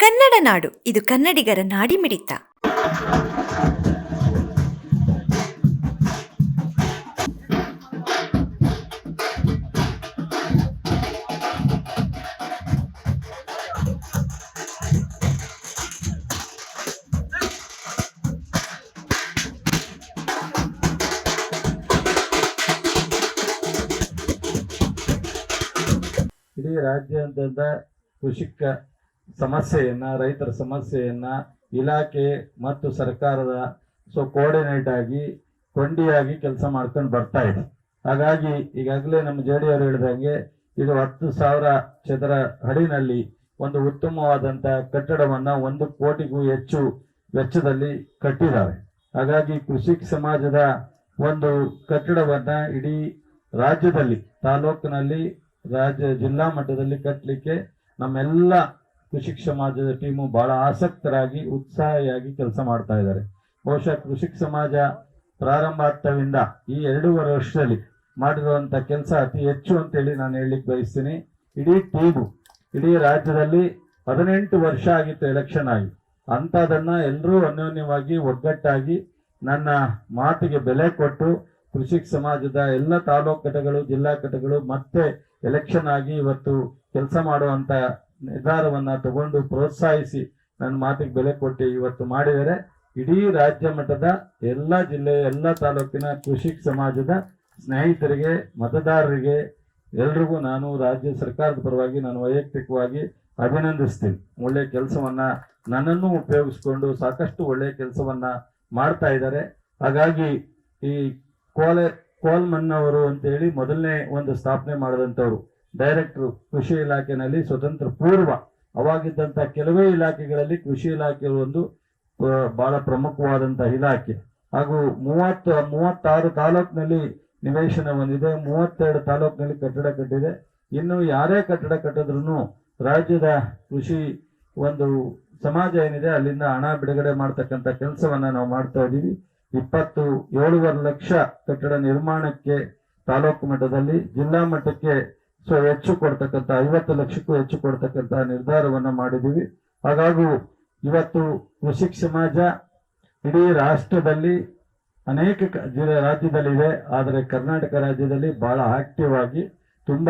ಕನ್ನಡ ನಾಡು ಇದು ಕನ್ನಡಿಗರ ನಾಡಿಮಿಡಿತ ಇಡೀ ರಾಜ್ಯಾದ್ಯಂತ ಕೃಷಿಕ ಸಮಸ್ಯೆಯನ್ನ, ರೈತರ ಸಮಸ್ಯೆಯನ್ನ ಇಲಾಖೆ ಮತ್ತು ಸರ್ಕಾರದ ಸೊ ಕೋಆರ್ಡಿನೇಟ್ ಆಗಿ, ಕೊಂಡಿಯಾಗಿ ಕೆಲಸ ಮಾಡ್ಕೊಂಡು ಬರ್ತಾ ಇದೆ. ಹಾಗಾಗಿ ಈಗಾಗಲೇ ನಮ್ಮ ಜೆ ಡಿ ಅವರು ಹೇಳಿದಂಗೆ ಇದು ಹತ್ತು ಸಾವಿರ ಚದರ ಹಡಿನಲ್ಲಿ ಒಂದು ಉತ್ತಮವಾದಂತ ಕಟ್ಟಡವನ್ನ ಒಂದು ಕೋಟಿಗೂ ಹೆಚ್ಚು ವೆಚ್ಚದಲ್ಲಿ ಕಟ್ಟಿದ್ದಾರೆ. ಹಾಗಾಗಿ ಕೃಷಿ ಸಮಾಜದ ಒಂದು ಕಟ್ಟಡವನ್ನ ಇಡೀ ರಾಜ್ಯದಲ್ಲಿ, ತಾಲೂಕಿನಲ್ಲಿ, ರಾಜ್ಯ ಜಿಲ್ಲಾ ಮಟ್ಟದಲ್ಲಿ ಕಟ್ಟಲಿಕ್ಕೆ ನಮ್ಮೆಲ್ಲ ಕೃಷಿಕ ಸಮಾಜದ ಟೀಮು ಬಹಳ ಆಸಕ್ತರಾಗಿ, ಉತ್ಸಾಹಿಯಾಗಿ ಕೆಲಸ ಮಾಡ್ತಾ ಇದ್ದಾರೆ. ಬಹುಶಃ ಕೃಷಿಕ ಸಮಾಜ ಪ್ರಾರಂಭ ಆಗ್ತಾವಿಂದ ಈ ಎರಡೂವರೆ ವರ್ಷದಲ್ಲಿ ಮಾಡಿರುವಂಥ ಕೆಲಸ ಅತಿ ಹೆಚ್ಚು ಅಂತೇಳಿ ನಾನು ಹೇಳಲಿಕ್ಕೆ ಬಯಸ್ತೀನಿ. ಇಡೀ ಟೀಮು, ಇಡೀ ರಾಜ್ಯದಲ್ಲಿ ಹದಿನೆಂಟು ವರ್ಷ ಆಗಿತ್ತು ಎಲೆಕ್ಷನ್ ಆಗಿ. ಅಂತದನ್ನ ಎಲ್ಲರೂ ಅನ್ಯೋನ್ಯವಾಗಿ, ಒಗ್ಗಟ್ಟಾಗಿ ನನ್ನ ಮಾತಿಗೆ ಬೆಲೆ ಕೊಟ್ಟು ಕೃಷಿಕ ಸಮಾಜದ ಎಲ್ಲ ತಾಲೂಕು ಘಟಕಗಳು, ಜಿಲ್ಲಾ ಘಟಕಗಳು ಮತ್ತೆ ಎಲೆಕ್ಷನ್ ಆಗಿ ಇವತ್ತು ಕೆಲಸ ಮಾಡುವಂತ ನಿರ್ಧಾರವನ್ನ ತಗೊಂಡು ಪ್ರೋತ್ಸಾಹಿಸಿ ನನ್ನ ಮಾತಿಗೆ ಬೆಲೆ ಕೊಟ್ಟು ಇವತ್ತು ಮಾಡಿದರೆ ಇಡೀ ರಾಜ್ಯ ಮಟ್ಟದ ಎಲ್ಲ ಜಿಲ್ಲೆಯ ಎಲ್ಲ ತಾಲೂಕಿನ ಕೃಷಿ ಸಮಾಜದ ಸ್ನೇಹಿತರಿಗೆ, ಮತದಾರರಿಗೆ ಎಲ್ರಿಗೂ ನಾನು ರಾಜ್ಯ ಸರ್ಕಾರದ ಪರವಾಗಿ ನಾನು ವೈಯಕ್ತಿಕವಾಗಿ ಅಭಿನಂದಿಸ್ತೀನಿ. ಒಳ್ಳೆಯ ಕೆಲಸವನ್ನ ನನ್ನನ್ನು ಉಪಯೋಗಿಸ್ಕೊಂಡು ಸಾಕಷ್ಟು ಒಳ್ಳೆಯ ಕೆಲಸವನ್ನ ಮಾಡ್ತಾ ಇದ್ದಾರೆ. ಹಾಗಾಗಿ ಈ ಕೋಲೆ, ಕೋಲ್ಮನ್ ಅವರು ಅಂತ ಹೇಳಿ ಮೊದಲನೇ ಒಂದು ಸ್ಥಾಪನೆ ಮಾಡಿದಂಥವ್ರು. ಡೈರೆಕ್ಟರ್ ಕೃಷಿ ಇಲಾಖೆನಲ್ಲಿ ಸ್ವತಂತ್ರ ಪೂರ್ವ ಅವಾಗಿದ್ದಂಥ ಕೆಲವೇ ಇಲಾಖೆಗಳಲ್ಲಿ ಕೃಷಿ ಇಲಾಖೆ ಒಂದು ಬಹಳ ಪ್ರಮುಖವಾದಂತಹ ಇಲಾಖೆ. ಹಾಗೂ ಮೂವತ್ತು, ಮೂವತ್ತಾರು ತಾಲೂಕಿನಲ್ಲಿ ನಿವೇಶನ ಹೊಂದಿದೆ ಮೂವತ್ತೆರಡು ತಾಲೂಕಿನಲ್ಲಿ ಕಟ್ಟಡ ಕಟ್ಟಿದೆ. ಇನ್ನು ಯಾರೇ ಕಟ್ಟಡ ಕಟ್ಟಿದ್ರು ರಾಜ್ಯದ ಕೃಷಿ ಒಂದು ಸಮಾಜ ಏನಿದೆ, ಅಲ್ಲಿಂದ ಹಣ ಬಿಡುಗಡೆ ಮಾಡ್ತಕ್ಕಂಥ ಕೆಲಸವನ್ನ ನಾವು ಮಾಡ್ತಾ ಇದ್ದೀವಿ. ಇಪ್ಪತ್ತು ಏಳುವರೆ ಲಕ್ಷ ಕಟ್ಟಡ ನಿರ್ಮಾಣಕ್ಕೆ ತಾಲೂಕು ಮಟ್ಟದಲ್ಲಿ, ಜಿಲ್ಲಾ ಮಟ್ಟಕ್ಕೆ ಸೊ ಹೆಚ್ಚು ಕೊಡ್ತಕ್ಕಂಥ, ಐವತ್ತು ಲಕ್ಷಕ್ಕೂ ಹೆಚ್ಚು ಕೊಡ್ತಕ್ಕಂಥ ನಿರ್ಧಾರವನ್ನು ಮಾಡಿದ್ದೀವಿ ಹಾಗಾಗಿ ಇವತ್ತು ಕೃಷಿಕ ಸಮಾಜ ಇಡೀ ರಾಷ್ಟ್ರದಲ್ಲಿ ಅನೇಕ ರಾಜ್ಯದಲ್ಲಿದೆ ಆದರೆ ಕರ್ನಾಟಕ ರಾಜ್ಯದಲ್ಲಿ ಬಹಳ ಆಕ್ಟಿವ್ ಆಗಿ ತುಂಬ,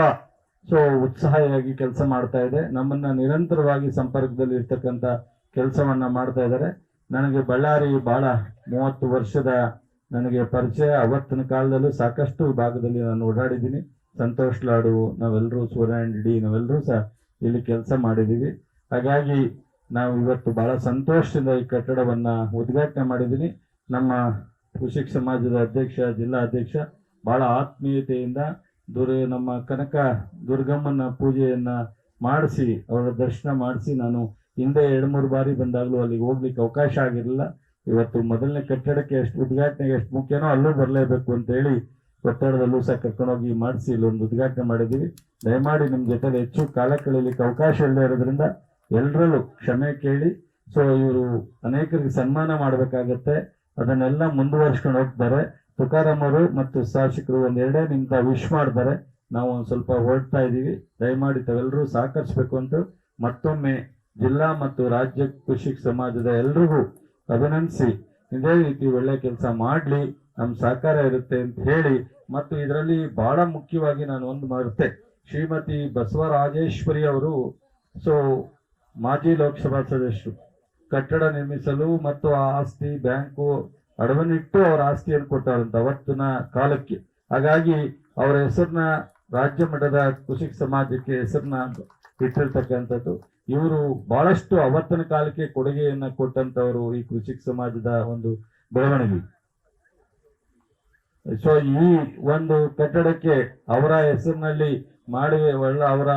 ಸೊ ಉತ್ಸಾಹಿಯಾಗಿ ಕೆಲಸ ಮಾಡ್ತಾ ಇದೆ. ನಮ್ಮನ್ನ ನಿರಂತರವಾಗಿ ಸಂಪರ್ಕದಲ್ಲಿ ಇರ್ತಕ್ಕಂಥ ಕೆಲಸವನ್ನ ಮಾಡ್ತಾ ಇದ್ದಾರೆ ನನಗೆ ಬಳ್ಳಾರಿ ಬಹಳ ಮೂವತ್ತು ವರ್ಷದ ನನಗೆ ಪರಿಚಯ. ಅವತ್ತಿನ ಕಾಲದಲ್ಲೂ ಸಾಕಷ್ಟು ಭಾಗದಲ್ಲಿ ನಾನು ಓಡಾಡಿದ್ದೀನಿ. ಸಂತೋಷ್ ಲಾಡು ನಾವೆಲ್ಲರೂ ಡಿ ನಾವೆಲ್ಲರೂ ಸಹ ಇಲ್ಲಿ ಕೆಲಸ ಮಾಡಿದ್ದೀವಿ ಹಾಗಾಗಿ ನಾವು ಇವತ್ತು ಬಹಳ ಸಂತೋಷದಿಂದ ಈ ಕಟ್ಟಡವನ್ನು ಉದ್ಘಾಟನೆ ಮಾಡಿದ್ದೀನಿ ನಮ್ಮ ಕೃಷಿಕ ಸಮಾಜದ ಅಧ್ಯಕ್ಷ, ಜಿಲ್ಲಾ ಅಧ್ಯಕ್ಷ, ಬಹಳ ಆತ್ಮೀಯತೆಯಿಂದ ದುರ್ ನಮ್ಮ ಕನಕ ದುರ್ಗಮ್ಮನ ಪೂಜೆಯನ್ನು ಮಾಡಿಸಿ, ಅವರ ದರ್ಶನ ಮಾಡಿಸಿ ನಾನು ಹಿಂದೆ ಎರಡು ಮೂರು ಬಾರಿ ಬಂದಾಗಲೂ ಅಲ್ಲಿಗೆ ಹೋಗ್ಲಿಕ್ಕೆ ಅವಕಾಶ ಆಗಿರಲಿಲ್ಲ. ಇವತ್ತು ಮೊದಲನೇ ಕಟ್ಟಡಕ್ಕೆ ಎಷ್ಟು ಉದ್ಘಾಟನೆಗೆ ಎಷ್ಟು ಮುಖ್ಯನೋ ಅಲ್ಲೂ ಬರಲೇಬೇಕು ಅಂತ ಒತ್ತಡದಲ್ಲೂ ಸಹ ಕರ್ಕೊಂಡೋಗಿ ಮಾಡಿಸಿ, ಇಲ್ಲೊಂದು ಉದ್ಘಾಟನೆ ಮಾಡಿದ್ದೀವಿ. ದಯಮಾಡಿ ನಿಮ್ಮ ಜೊತೆ ಹೆಚ್ಚು ಕಾಲ ಕಳೀಲಿಕ್ಕೆ ಅವಕಾಶ ಇಲ್ಲದೆ ಇರೋದ್ರಿಂದ ಎಲ್ಲರಲ್ಲೂ ಕ್ಷಮೆ ಕೇಳಿ. ಸೊ ಇವರು ಅನೇಕರಿಗೆ ಸನ್ಮಾನ ಮಾಡಬೇಕಾಗತ್ತೆ. ಅದನ್ನೆಲ್ಲ ಮುಂದುವರಿಸ್ಕೊಂಡು ಹೋಗ್ತಾರೆ. ತುಕಾರಾಮ್ ಅವರು ಮತ್ತು ಶಾಸಕರು ಒಂದೆರಡೇ ನಿಂತ ವಿಶ್ ಮಾಡ್ತಾರೆ. ನಾವು ಒಂದು ಸ್ವಲ್ಪ ಹೊರಡ್ತಾ ಇದ್ದೀವಿ ದಯಮಾಡಿ ತಾವೆಲ್ಲರೂ ಸಹಕರಿಸಬೇಕು ಅಂತ ಮತ್ತೊಮ್ಮೆ ಜಿಲ್ಲಾ ಮತ್ತು ರಾಜ್ಯ ಕೃಷಿ ಸಮಾಜದ ಎಲ್ರಿಗೂ ಅಭಿನಂದಿಸಿ. ಇದೇ ರೀತಿ ಒಳ್ಳೆ ಕೆಲಸ ಮಾಡಲಿ ನಮ್ಮ ಸಹಕಾರ ಇರುತ್ತೆ ಅಂತ ಹೇಳಿ, ಮತ್ತು ಇದರಲ್ಲಿ ಬಹಳ ಮುಖ್ಯವಾಗಿ ನಾನು ಒಂದು ಮಾಡುತ್ತೆ ಶ್ರೀಮತಿ ಬಸವರಾಜೇಶ್ವರಿ ಅವರು, ಸೊ, ಮಾಜಿ ಲೋಕಸಭಾ ಸದಸ್ಯರು, ಕಟ್ಟಡ ನಿರ್ಮಿಸಲು ಮತ್ತು ಆ ಆಸ್ತಿ ಬ್ಯಾಂಕು ಅಡವನ್ನಿಟ್ಟು ಅವರ ಆಸ್ತಿಯನ್ನು ಕೊಟ್ಟರಂತ ಅವತ್ತಿನ ಕಾಲಕ್ಕೆ. ಹಾಗಾಗಿ ಅವರ ಹೆಸರನ್ನ ರಾಜ್ಯ ಮಟ್ಟದ ಕೃಷಿ ಸಮಾಜಕ್ಕೆ ಹೆಸರನ್ನ ಇಟ್ಟಿರ್ತಕ್ಕಂಥದ್ದು. ಇವರು ಬಹಳಷ್ಟು ಅವತ್ತಿನ ಕಾಲಕ್ಕೆ ಕೊಡುಗೆಯನ್ನ ಕೊಟ್ಟಂತವರು ಈ ಕೃಷಿ ಸಮಾಜದ ಒಂದು ಬೆಳವಣಿಗೆ. ಸೊ ಈ ಒಂದು ಕಟ್ಟಡಕ್ಕೆ ಅವರ ಹೆಸರಿನಲ್ಲಿ ಮಾಡಿ ಅವರ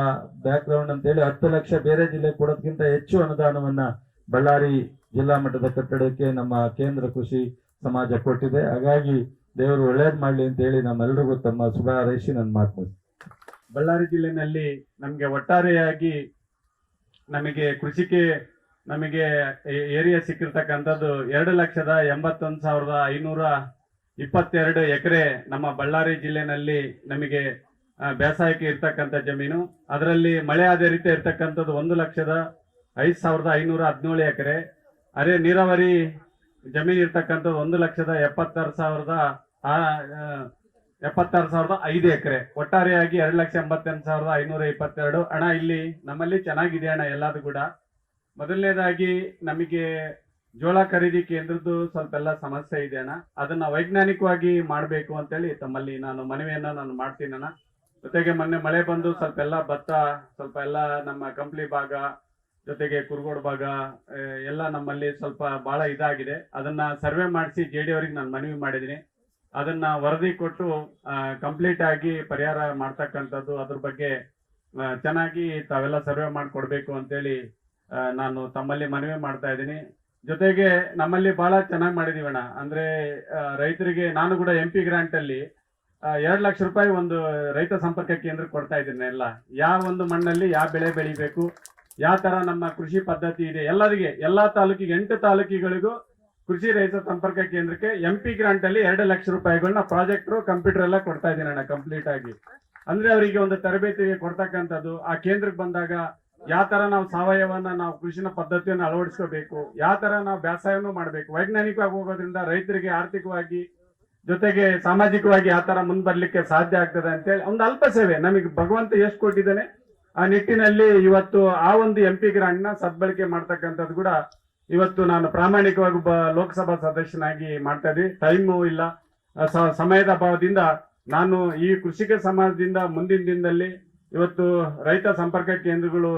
ಬ್ಯಾಕ್ ಗ್ರೌಂಡ್ ಅಂತ ಹೇಳಿ ಹತ್ತು ಲಕ್ಷ ಬೇರೆ ಜಿಲ್ಲೆ ಕೊಡೋದಕ್ಕಿಂತ ಹೆಚ್ಚು ಅನುದಾನವನ್ನ ಬಳ್ಳಾರಿ ಜಿಲ್ಲಾ ಮಟ್ಟದ ಕಟ್ಟಡಕ್ಕೆ ನಮ್ಮ ಕೇಂದ್ರ ಕೃಷಿ ಸಮಾಜ ಕೊಟ್ಟಿದೆ. ಹಾಗಾಗಿ ದೇವರು ಒಳ್ಳೇದ್ ಮಾಡಲಿ ಅಂತ ಹೇಳಿ ನಮ್ಮೆಲ್ಲರಿಗೂ ತಮ್ಮ ಶುಭ ಹಾರೈಸಿ ನನ್ನ ಮಾತು ಬಳ್ಳಾರಿ ಜಿಲ್ಲೆನಲ್ಲಿ ನಮಗೆ ಒಟ್ಟಾರೆಯಾಗಿ ನಮಗೆ ಕೃಷಿಗೆ ನಮಗೆ ಏರಿಯಾ ಸಿಕ್ಕಿರ್ತಕ್ಕಂಥದ್ದು ಎರಡು ಲಕ್ಷದ ಎಂಬತ್ತೊಂದು ಸಾವಿರದ ಐನೂರ ಇಪ್ಪತ್ತೆರಡು ಎಕರೆ ನಮ್ಮ ಬಳ್ಳಾರಿ ಜಿಲ್ಲೆನಲ್ಲಿ ನಮಗೆ ಬೇಸಾಯಕ್ಕೆ ಇರ್ತಕ್ಕಂಥ ಜಮೀನು. ಅದರಲ್ಲಿ ಮಳೆ ಆಧಾರಿತ ಇರ್ತಕ್ಕಂಥದ್ದು ಒಂದು ಲಕ್ಷದ ಐದು ಸಾವಿರದ ಐನೂರ ಹದಿನೇಳು ಎಕರೆ. ಅರೆ ನೀರಾವರಿ ಜಮೀನು ಇರ್ತಕ್ಕಂಥದ್ದು ಒಂದು ಲಕ್ಷದ ಎಪ್ಪತ್ತಾರು ಸಾವಿರದ ಆ, ಎಪ್ಪತ್ತಾರು ಸಾವಿರದ ಐದು ಎಕರೆ. ಒಟ್ಟಾರೆಯಾಗಿ ಎರಡು ಲಕ್ಷ ಎಂಬತ್ತೆಂಟು ಸಾವಿರದ ಐನೂರ ಇಪ್ಪತ್ತೆರಡು. ಹಣ ಇಲ್ಲಿ ನಮ್ಮಲ್ಲಿ ಚೆನ್ನಾಗಿದೆ ಹಣ ಎಲ್ಲದು ಕೂಡ. ಮೊದಲನೇದಾಗಿ ನಮಗೆ ಜೋಳ ಖರೀದಿ ಕೇಂದ್ರದ್ದು ಸ್ವಲ್ಪ ಎಲ್ಲ ಸಮಸ್ಯೆ ಇದೆ ಅಣ್ಣ. ಅದನ್ನ ವೈಜ್ಞಾನಿಕವಾಗಿ ಮಾಡಬೇಕು ಅಂತೇಳಿ ತಮ್ಮಲ್ಲಿ ನಾನು ಮನವಿಯನ್ನ ನಾನು ಮಾಡ್ತೀನಿ ಅಣ್ಣ. ಜೊತೆಗೆ ಮೊನ್ನೆ ಮಳೆ ಬಂದು ಸ್ವಲ್ಪ ಎಲ್ಲ ಭತ್ತ ಸ್ವಲ್ಪ ಎಲ್ಲ ನಮ್ಮ ಕಂಪ್ಲಿ ಭಾಗ, ಜೊತೆಗೆ ಕುರ್ಗೋಡ್ ಭಾಗ ಎಲ್ಲ ನಮ್ಮಲ್ಲಿ ಸ್ವಲ್ಪ ಬಹಳ ಇದಾಗಿದೆ. ಅದನ್ನ ಸರ್ವೆ ಮಾಡಿಸಿ ಜೆ ಡಿ ಅವರಿಗೆ ನಾನು ಮನವಿ ಮಾಡಿದ್ದೀನಿ. ಅದನ್ನ ವರದಿ ಕೊಟ್ಟು ಕಂಪ್ಲೀಟ್ ಆಗಿ ಪರಿಹಾರ ಮಾಡ್ತಕ್ಕಂಥದ್ದು ಅದ್ರ ಬಗ್ಗೆ ಚೆನ್ನಾಗಿ ತಾವೆಲ್ಲ ಸರ್ವೆ ಮಾಡಿಕೊಡ್ಬೇಕು ಅಂತೇಳಿ ನಾನು ತಮ್ಮಲ್ಲಿ ಮನವಿ ಮಾಡ್ತಾ ಇದ್ದೀನಿ. ಜೊತೆಗೆ ನಮ್ಮಲ್ಲಿ ಬಹಳ ಚೆನ್ನಾಗಿ ಮಾಡಿದೀವಣ್ಣ ಅಂದ್ರೆ ರೈತರಿಗೆ ನಾನು ಕೂಡ ಎಂ ಪಿ ಗ್ರಾಂಟ್ ಅಲ್ಲಿ ಎರಡು ಲಕ್ಷ ರೂಪಾಯಿ ಒಂದು ರೈತ ಸಂಪರ್ಕ ಕೇಂದ್ರ ಕೊಡ್ತಾ ಇದ್ದೀನಿ ಎಲ್ಲ. ಯಾವ ಒಂದು ಮಣ್ಣಲ್ಲಿ ಯಾವ ಬೆಳೆ ಬೆಳಿಬೇಕು, ಯಾವ ತರ ನಮ್ಮ ಕೃಷಿ ಪದ್ಧತಿ ಇದೆ, ಎಲ್ಲರಿಗೆ, ಎಲ್ಲಾ ತಾಲೂಕಿಗೆ, ಎಂಟು ತಾಲೂಕಿಗಳಿಗೂ ಕೃಷಿ ರೈತ ಸಂಪರ್ಕ ಕೇಂದ್ರಕ್ಕೆ ಎಂ ಪಿ ಗ್ರಾಂಟ್ ಅಲ್ಲಿ ಎರಡು ಲಕ್ಷ ರೂಪಾಯಿಗಳನ್ನ ಪ್ರಾಜೆಕ್ಟ್ರು ಕಂಪ್ಯೂಟರ್ ಎಲ್ಲ ಕೊಡ್ತಾ ಇದ್ದೀನಿ ಅಣ್ಣ ಕಂಪ್ಲೀಟ್ ಆಗಿ. ಅಂದ್ರೆ ಅವರಿಗೆ ಒಂದು ತರಬೇತಿಗೆ ಕೊಡ್ತಕ್ಕಂಥದ್ದು, ಆ ಕೇಂದ್ರಕ್ಕೆ ಬಂದಾಗ ಯಾವ ತರ ನಾವು ಸಾವಯವನ್ನ, ನಾವು ಕೃಷಿನ ಪದ್ಧತಿಯನ್ನು ಅಳವಡಿಸ್ಕೋಬೇಕು, ಯಾವ ತರ ನಾವು ಬೇಸಾಯವನ್ನು ಮಾಡಬೇಕು, ವೈಜ್ಞಾನಿಕವಾಗಿ ಹೋಗೋದ್ರಿಂದ ರೈತರಿಗೆ ಆರ್ಥಿಕವಾಗಿ ಜೊತೆಗೆ ಸಾಮಾಜಿಕವಾಗಿ ಯಾವ ತರ ಮುಂದ್ ಬರ್ಲಿಕ್ಕೆ ಸಾಧ್ಯ ಆಗ್ತದೆ ಅಂತೇಳಿ ಒಂದು ಅಲ್ಪ ಸೇವೆ. ನಮಗೆ ಭಗವಂತ ಎಷ್ಟು ಕೊಟ್ಟಿದ್ದಾನೆ, ಆ ನಿಟ್ಟಿನಲ್ಲಿ ಇವತ್ತು ಆ ಒಂದು ಎಂ ಪಿ ಗ್ರಾಂಟ್ನ ಸದ್ಬಳಕೆ ಮಾಡ್ತಕ್ಕಂಥದ್ದು ಕೂಡ ಇವತ್ತು ನಾನು ಪ್ರಾಮಾಣಿಕವಾಗಿ ಒಬ್ಬ ಲೋಕಸಭಾ ಸದಸ್ಯನಾಗಿ ಮಾಡ್ತಾ ಇದ್ವಿ ಟೈಮು ಇಲ್ಲ. ಸಮಯದ ಅಭಾವದಿಂದ ನಾನು ಈ ಕೃಷಿಕ ಸಮಾಜದಿಂದ ಮುಂದಿನ ದಿನದಲ್ಲಿ ಇವತ್ತು ರೈತ ಸಂಪರ್ಕ ಕೇಂದ್ರಗಳು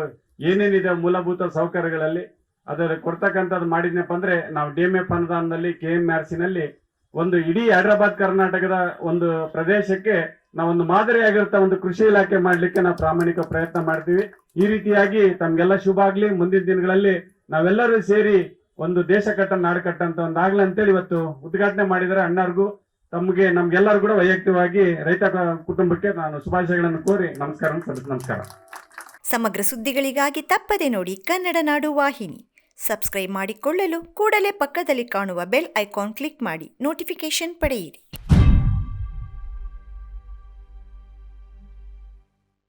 ಏನೇನಿದೆ ಮೂಲಭೂತ ಸೌಕರ್ಯಗಳಲ್ಲಿ, ಅದರ ಕೊಡ್ತಕ್ಕಂಥದ್ದು ಮಾಡಿದ್ನಪ್ಪ ಅಂದ್ರೆ ನಾವು ಡಿ ಎಂ ಎಫ್ ಅನುದಾನದಲ್ಲಿ, ಕೆ ಎಂ ಸಿನಲ್ಲಿ ಒಂದು ಇಡೀ ಹೈದರಾಬಾದ್, ಕರ್ನಾಟಕದ ಒಂದು ಪ್ರದೇಶಕ್ಕೆ ನಾವೊಂದು ಮಾದರಿಯಾಗಿರುತ್ತ ಒಂದು ಕೃಷಿ ಇಲಾಖೆ ಮಾಡಲಿಕ್ಕೆ ನಾವು ಪ್ರಾಮಾಣಿಕ ಪ್ರಯತ್ನ ಮಾಡ್ತೀವಿ. ಈ ರೀತಿಯಾಗಿ ತಮ್ಗೆಲ್ಲ ಶುಭ ಆಗಲಿ. ಮುಂದಿನ ದಿನಗಳಲ್ಲಿ ನಾವೆಲ್ಲರೂ ಸೇರಿ ಒಂದು ದೇಶ ಕಟ್ಟ ನಾಡು ಕಟ್ಟ ಅಂತ ಒಂದು ಆಗ್ಲಿ ಅಂತೇಳಿ ಇವತ್ತು ಉದ್ಘಾಟನೆ ಮಾಡಿದರೆ ಅಣ್ಣರಿಗೂ. ತಮಗೆ ನಮ್ಗೆಲ್ಲರೂ ಕೂಡ ವೈಯಕ್ತಿಕವಾಗಿ ರೈತ ಕುಟುಂಬಕ್ಕೆ ನಾನು ಶುಭಾಶಯಗಳನ್ನು ಕೋರಿ ನಮಸ್ಕಾರ ನಮಸ್ಕಾರ. ಸಮಗ್ರ ಸುದ್ದಿಗಳಿಗಾಗಿ ತಪ್ಪದೆ ನೋಡಿ ಕನ್ನಡ ನಾಡು ವಾಹಿನಿ. ಸಬ್ಸ್ಕ್ರೈಬ್ ಮಾಡಿಕೊಳ್ಳಲು ಕೂಡಲೇ ಪಕ್ಕದಲ್ಲಿ ಕಾಣುವ ಬೆಲ್ ಐಕಾನ್ ಕ್ಲಿಕ್ ಮಾಡಿ ನೋಟಿಫಿಕೇಶನ್ ಪಡೆಯಿರಿ.